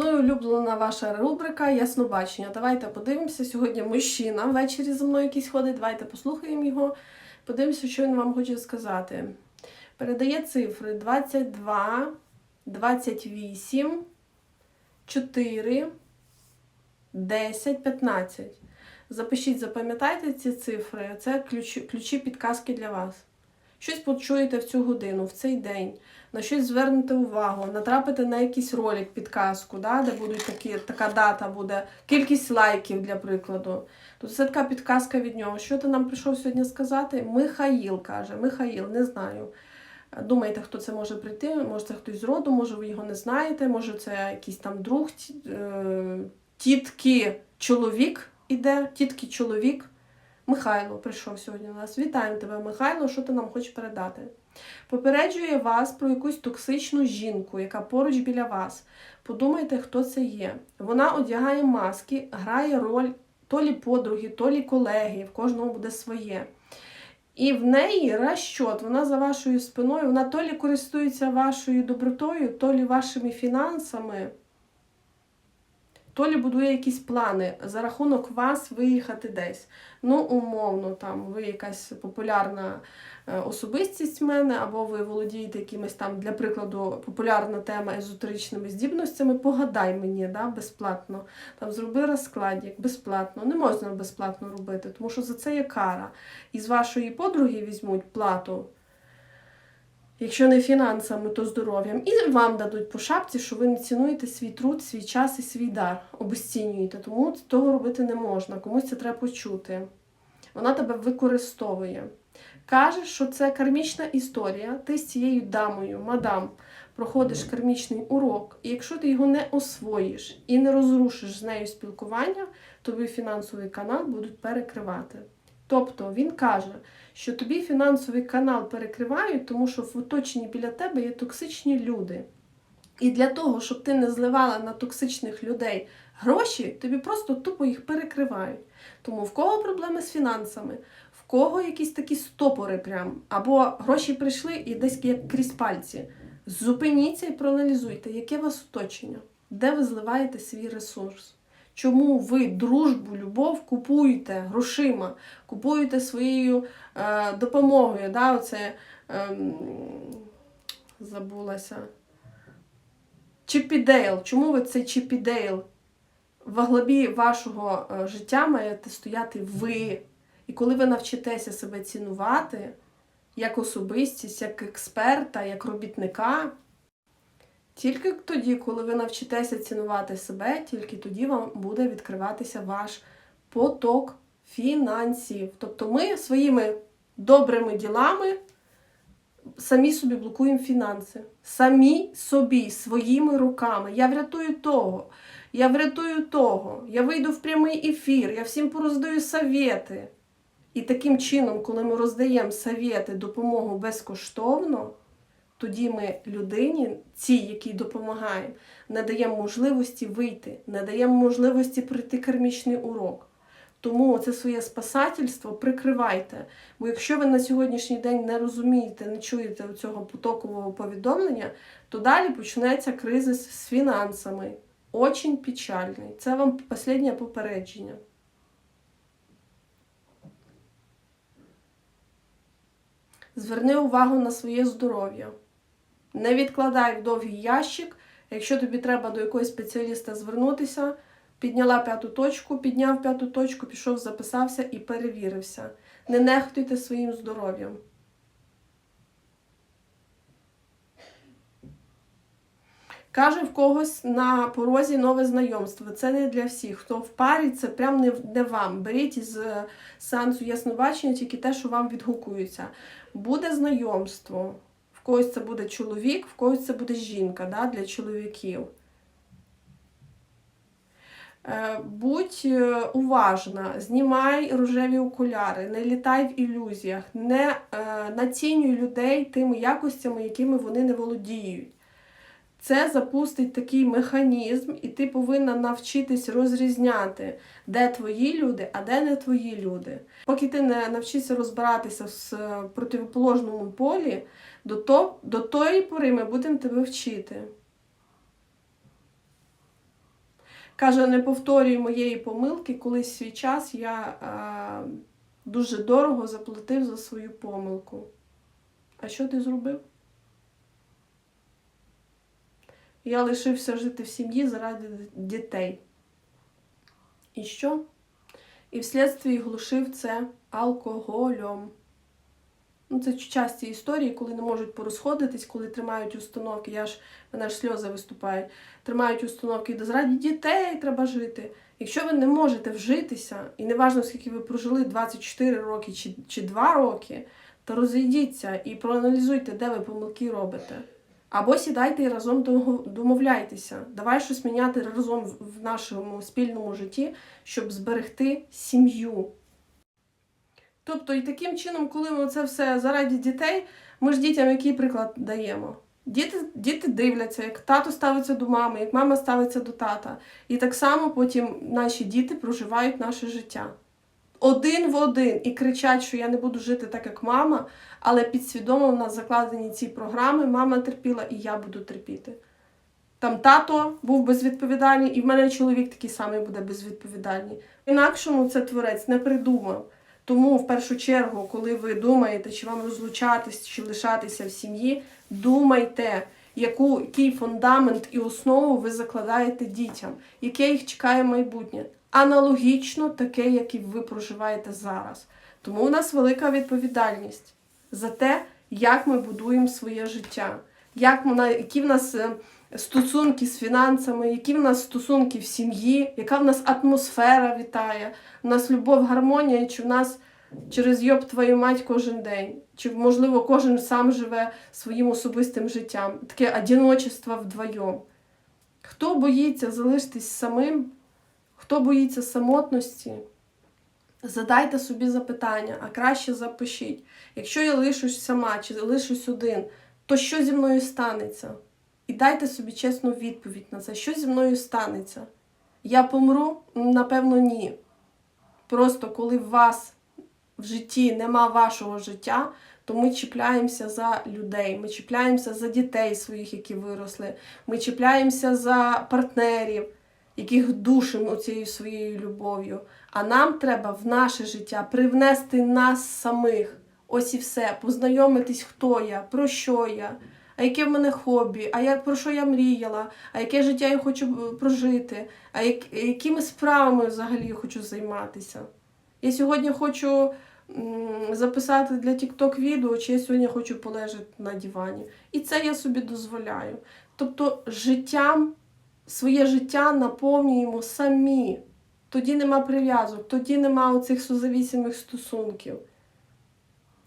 Ну і улюблена ваша рубрика Яснобачення. Давайте подивимося. Сьогодні мужчина ввечері зі мною якийсь ходить. Давайте послухаємо його. Подивимося, що він вам хоче сказати. Передає цифри 22, 28, 4, 10, 15. Запишіть, запам'ятайте ці цифри. Це ключі, ключі підказки для вас. Щось почуєте в цю годину, в цей день, на щось звернете увагу, натрапите на якийсь ролик, підказку, да, де будуть такі, така дата буде, кількість лайків, для прикладу. Тут це така підказка від нього. Що ти нам прийшов сьогодні сказати? Михаїл каже, Михаїл, не знаю. Думаєте, хто це може прийти? Може, це хтось з роду, може, ви його не знаєте, може, це якийсь там друг, е, тітки чоловік іде, тітки чоловік. Михайло прийшов сьогодні до нас. Вітаємо тебе, Михайло. Що ти нам хочеш передати? Попереджує вас про якусь токсичну жінку, яка поруч біля вас. Подумайте, хто це є. Вона одягає маски, грає роль то лі подруги, то лі колеги, в кожного буде своє. І в неї розчот, вона за вашою спиною, вона то лі користується вашою добротою, то лі вашими фінансами, то лі будує якісь плани за рахунок вас виїхати десь. Ну, умовно, там ви якась популярна е, особистість в мене, або ви володієте якимось там, для прикладу, популярна тема езотеричними здібностями, погадай мені, да, безплатно. Там зроби розкладик, безплатно. Не можна безплатно робити, тому що за це є кара. І з вашої подруги візьмуть плату. Якщо не фінансами, то здоров'ям. І вам дадуть по шапці, що ви не цінуєте свій труд, свій час і свій дар. Обесцінюєте. Тому того робити не можна. Комусь це треба почути. Вона тебе використовує. Каже, що це кармічна історія. Ти з цією дамою, мадам, проходиш кармічний урок, і якщо ти його не освоїш і не розрушиш з нею спілкування, тобі фінансовий канал будуть перекривати. Тобто він каже, що тобі фінансовий канал перекривають, тому що в оточенні біля тебе є токсичні люди. І для того, щоб ти не зливала на токсичних людей гроші, тобі просто тупо їх перекривають. Тому в кого проблеми з фінансами, в кого якісь такі стопори прям, або гроші прийшли і десь як крізь пальці. Зупиніться і проаналізуйте, яке у вас оточення, де ви зливаєте свій ресурс. Чому ви дружбу, любов купуєте грошима, купуєте своєю е, допомогою? Да, оце, ем, забулася. Чіпідейл. Чому ви цей Чіпідейл? В глибі вашого е, життя маєте стояти ви. І коли ви навчитеся себе цінувати як особистість, як експерта, як робітника, тільки тоді, коли ви навчитеся цінувати себе, тільки тоді вам буде відкриватися ваш поток фінансів. Тобто ми своїми добрими ділами самі собі блокуємо фінанси. Самі собі, своїми руками. Я врятую того, я врятую того, я вийду в прямий ефір, я всім пороздаю совєти. І таким чином, коли ми роздаємо совєти, допомогу безкоштовно, тоді ми людині, цій, якій допомагаємо, не даємо можливості вийти, не даємо можливості пройти кармічний урок. Тому це своє спасательство прикривайте. Бо якщо ви на сьогоднішній день не розумієте, не чуєте цього потокового повідомлення, то далі почнеться кризис з фінансами. Очень печальний. Це вам останнє попередження. Зверни увагу на своє здоров'я. Не відкладай в довгий ящик. Якщо тобі треба до якогось спеціаліста звернутися, підняла п'яту точку, підняв п'яту точку, пішов, записався і перевірився. Не нехтуйте своїм здоров'ям. Каже в когось на порозі нове знайомство. Це не для всіх. Хто в парі, це прям не, не вам. Беріть із е, сеансу яснобачення тільки те, що вам відгукується. Буде знайомство. Когось це буде чоловік, в когось це буде жінка да, для чоловіків. Е, Будь е, уважна, знімай рожеві окуляри, не літай в ілюзіях, не е, націнюй людей тими якостями, якими вони не володіють. Це запустить такий механізм, і ти повинна навчитись розрізняти, де твої люди, а де не твої люди. Поки ти не навчишся розбиратися в противоположному полі, до, то, до тої пори ми будемо тебе вчити. Каже, не повторюй моєї помилки, колись свій час я е, дуже дорого заплатив за свою помилку. А що ти зробив? Я лишився жити в сім'ї заради дітей. І що? І вслідстві глушив це алкоголем. Ну, це часті історії, коли не можуть порозходитись, коли тримають установки. Я ж мене ж сльози виступають. Тримають установки, де заради дітей треба жити. Якщо ви не можете вжитися, і не важливо, скільки ви прожили 24 роки чи, чи 2 роки, то розійдіться і проаналізуйте, де ви помилки робите. Або сідайте і разом домовляйтеся. Давай щось міняти разом в нашому спільному житті, щоб зберегти сім'ю. Тобто, і таким чином, коли ми це все заради дітей, ми ж дітям який приклад даємо? Діти, діти дивляться, як тато ставиться до мами, як мама ставиться до тата. І так само потім наші діти проживають наше життя. Один в один і кричать, що я не буду жити так, як мама, але підсвідомо в нас закладені ці програми, мама терпіла і я буду терпіти. Там тато був безвідповідальний, і в мене чоловік такий самий буде безвідповідальний. Інакшому це творець не придумав. Тому в першу чергу, коли ви думаєте, чи вам розлучатись, чи лишатися в сім'ї, думайте, яку, який фундамент і основу ви закладаєте дітям, яке їх чекає майбутнє. Аналогічно таке, як і ви проживаєте зараз. Тому у нас велика відповідальність за те, як ми будуємо своє життя, як ми, які в нас е, стосунки з фінансами, які в нас стосунки в сім'ї, яка в нас атмосфера вітає, у нас любов, гармонія, чи в нас через йоб твою мать кожен день, чи можливо кожен сам живе своїм особистим життям, таке одиночество вдвоєм. Хто боїться залишитись самим, хто боїться самотності, задайте собі запитання, а краще запишіть. Якщо я лишусь сама чи лишусь один, то що зі мною станеться? І дайте собі чесну відповідь на це, що зі мною станеться. Я помру? Напевно, ні. Просто коли в вас в житті нема вашого життя, то ми чіпляємося за людей, ми чіпляємося за дітей своїх, які виросли, ми чіпляємося за партнерів, яких душимо цією своєю любов'ю. А нам треба в наше життя привнести нас самих. Ось і все, познайомитись, хто я, про що я, а яке в мене хобі, а як про що я мріяла, а яке життя я хочу е, прожити, а як, якими справами взагалі я хочу займатися. Я сьогодні хочу записати для TikTok відео, чи я сьогодні хочу полежати на дивані. І це я собі дозволяю. Тобто життям, своє життя наповнюємо самі. Тоді нема прив'язок, тоді нема оцих сузавісимих стосунків.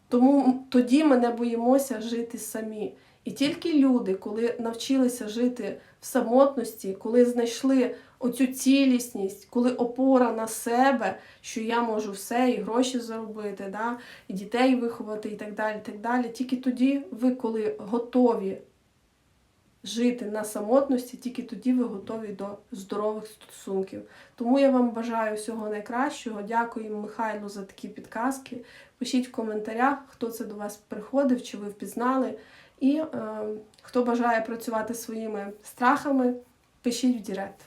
Тому тоді ми не боїмося жити самі. І тільки люди, коли навчилися жити в самотності, коли знайшли оцю цілісність, коли опора на себе, що я можу все, і гроші заробити, да, і дітей виховати, і так далі. так далі. Тільки тоді ви, коли готові жити на самотності, тільки тоді ви готові до здорових стосунків. Тому я вам бажаю всього найкращого. Дякую Михайлу за такі підказки. Пишіть в коментарях, хто це до вас приходив, чи ви впізнали. І е, хто бажає працювати своїми страхами, пишіть в Директ.